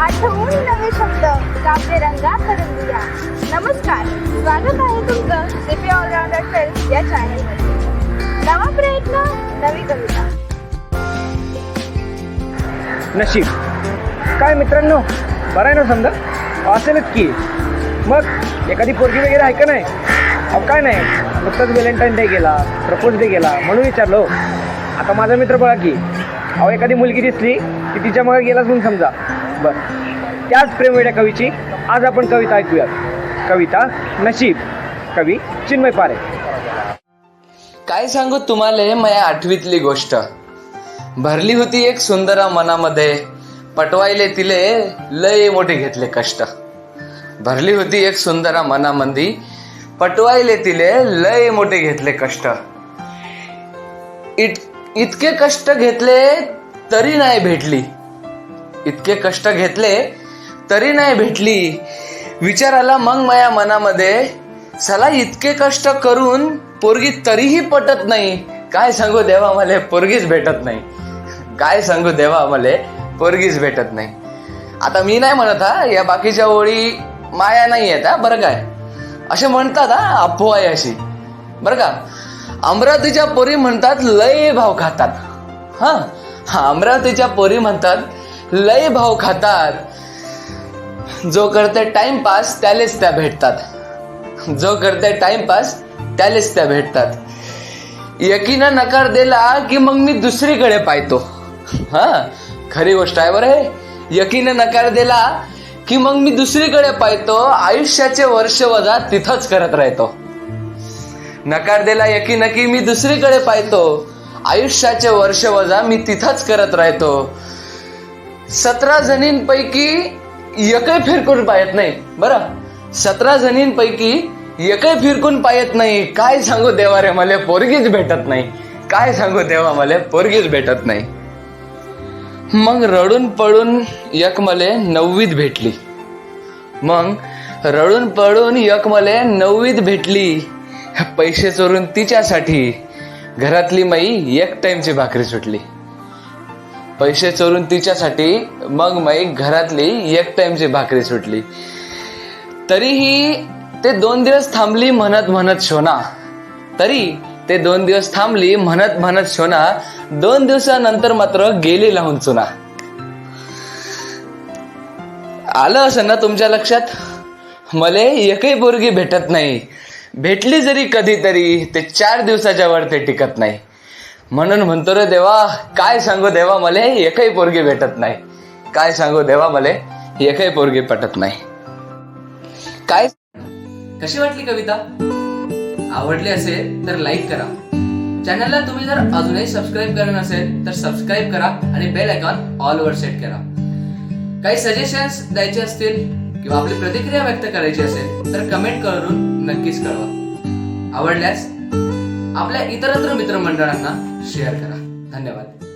आठवून नवे शब्द काव्य रंगात दिया नमस्कार स्वागत आहे तुमचं सीपी ऑलराऊंडर फिल्म या चॅनलमध्ये नवा प्रयत्न नवी कविता. नशीब. काय मित्रांनो? बरं आहे ना समजा? असेलच की. मग एखादी पोरगी वगैरे आहे का नाही? अहो काय नाही. नुकताच व्हॅलेंटाईन डे गेला प्रपोज डे गेला म्हणून विचारलो. आता माझा मित्र बघा की. अहो एखादी मुलगी दिसली की तिच्या मग गेलाच म्हणून समजा. बरं त्याच प्रेमवेड्या कवीची आज आपण कविता ऐकूयात. कविता नशीब. कवी चिन्मय पारे. काय सांगू तुम्हाला माझ्या आठवीतली गोष्ट. भरली होती एक सुंदरा मनामध्ये. पटवायले तिले लय मोठे घेतले कष्ट. भरली होती एक सुंदरा मनामंदी. पटवायले तिले लय मोठे घेतले कष्ट. इत इतके कष्ट घेतले तरी नाही भेटली. इतके कष्ट घेतले तरी नाही भेटली. विचार आला मग माझ्या मनामध्ये चला इतके कष्ट करून पोरगी तरीही पटत नाही. काय सांगू देवा मला पोरगीच भेटत नाही. काय सांगू देवा मला पोरगीच भेटत नाही. आता मी नाही म्हणत हा या बाकीच्या ओळी माया नाही आहेत हा बरं काय. असे म्हणतात हा अफवा आहे अशी. बरं का? अमरावतीच्या पोरी म्हणतात लय भाव खातात. हा हा अमरावतीच्या पोरी म्हणतात लय भाव खातात. जो करते टाइमपास त्यालेच त्या भेटतात. जो करते टाइमपास त्यालेच त्या भेटतात. यकीनं नकार दिला की मग मी दुसरीकडे पाहतो. हा खरी गोष्ट आहे बरं हे. यकीनं नकार दिला की मग मी दुसरीकडे पाहतो आयुष्याचे वर्ष वजा तिथंच करत राहतो. नकार दिला यकीन की मी दुसरीकडे पाहतो आयुष्याचे वर्ष वजा मी तिथंच करत राहतो. सतरा जणींपैकी एकही फिरकून पाहत नाही. बरं? सतरा जणींपैकी एकही फिरकून पाहत नाही. काय सांगू देवा रे मला पोरगीच भेटत नाही. काय सांगू देवा मला पोरगीच भेटत नाही. मग रडून पळून एक मले नववीत भेटली. मग रडून पळून एक मले नववीत भेटली. पैसे चोरून तिच्यासाठी घरातली माई एक टाइमची भाकरी सुटली. पैसे चोरून तिच्यासाठी मग माई घरातली एक टाइमची भाकरी सुटली. तरीही ते दोन दिवस थांबली म्हणत म्हणत शोना. तरी ते दोन दिवस थांबली म्हणत म्हणत शोना दोन दिवसानंतर मात्र गेली लावून चुना. आलं असं ना तुमच्या लक्षात? मले एकही पोरगी भेटत नाही. भेटली जरी कधीतरी ते चार दिवसाच्या वर ते टिकत नाही. म्हणून म्हणतो रे देवा काय सांगू देवा मले? एकही पोरगी भेटत नाही. काय सांगू देवा मले? एकही पोरगी पटत नाही. काय? कशी वाटली कविता? आवडली असेल तर लाईक करा. चॅनलला तुम्ही जर अजूनही सबस्क्राईब करत नसेल तर सबस्क्राईब करा आणि बेल आयकॉन ऑल वर सेट करा. काही सजेशन्स द्यायचे असतील किंवा आपली प्रतिक्रिया व्यक्त करायची असेल तर कमेंट करून नक्कीच कळवा. आवडल्यास आपल्या इतरत्र मित्रमंडळांना शेअर करा. धन्यवाद.